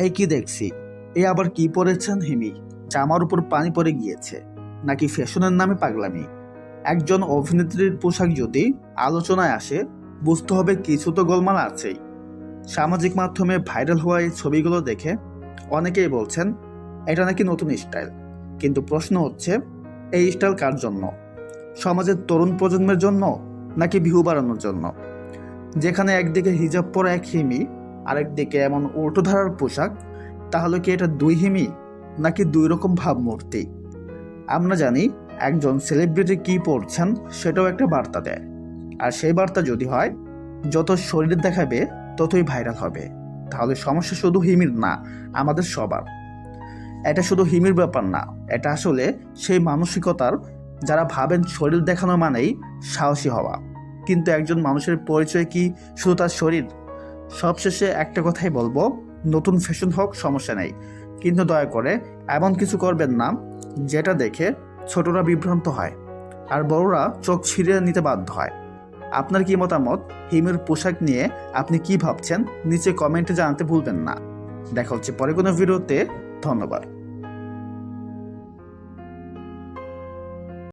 এই কি দেখছি? এ আবার কি পরেছেন হিমি? জামার উপর পানি পড়ে গিয়েছে। নাকি ফ্যাশনের নামে পাগলামি? একজন অভিনেত্রীর পোশাক যদি আলোচনায় আসে, বুঝতে হবে কিছু তো গোলমাল আছেই। সামাজিক মাধ্যমে ভাইরাল হওয়া এই ছবিগুলো দেখে অনেকেই বলছেন, এটা নাকি নতুন স্টাইল। কিন্তু প্রশ্ন হচ্ছে, এই স্টাইল কার জন্য? সমাজের তরুণ প্রজন্মের জন্য নাকি বিহু বাড়ানোর জন্য? যেখানে একদিকে হিজাব পরা এক হিমি আরেকদিকে এমন উল্টো ধারার পোশাক, তাহলে কি এটা দুই হিমি নাকি দুই রকম ভাবমূর্তি? আমরা জানি একজন সেলিব্রিটি কি পড়ছেন সেটাও একটা বার্তা দেয়। আর সেই বার্তা যদি হয়, যত শরীর দেখাবে ততই ভাইরাল হবে। তাহলে সমস্যা শুধু হিমির না, আমাদের সবার। এটা শুধু হিমির ব্যাপার না, এটা আসলে সেই মানসিকতার, যারা ভাবেন শরীর দেখানো মানেই সাহসী হওয়া। কিন্তু একজন মানুষের পরিচয় কি শুধু তার শরীর? সবশেষে একটা কথাই বলব, নতুন ফ্যাশন হোক, সমস্যা নেই। কিন্তু দয়া করে এমন কিছু করবেন না, যেটা দেখে ছোটরা বিভ্রান্ত হয় আর বড়রা চোখ ছিঁড়ে নিতে বাধ্য হয়। আপনার কি মতামত? হিমের পোশাক নিয়ে আপনি কি ভাবছেন? নিচে কমেন্টে জানাতে ভুলবেন না। দেখা হচ্ছে পরে কোনো ভিডিওতে। ধন্যবাদ।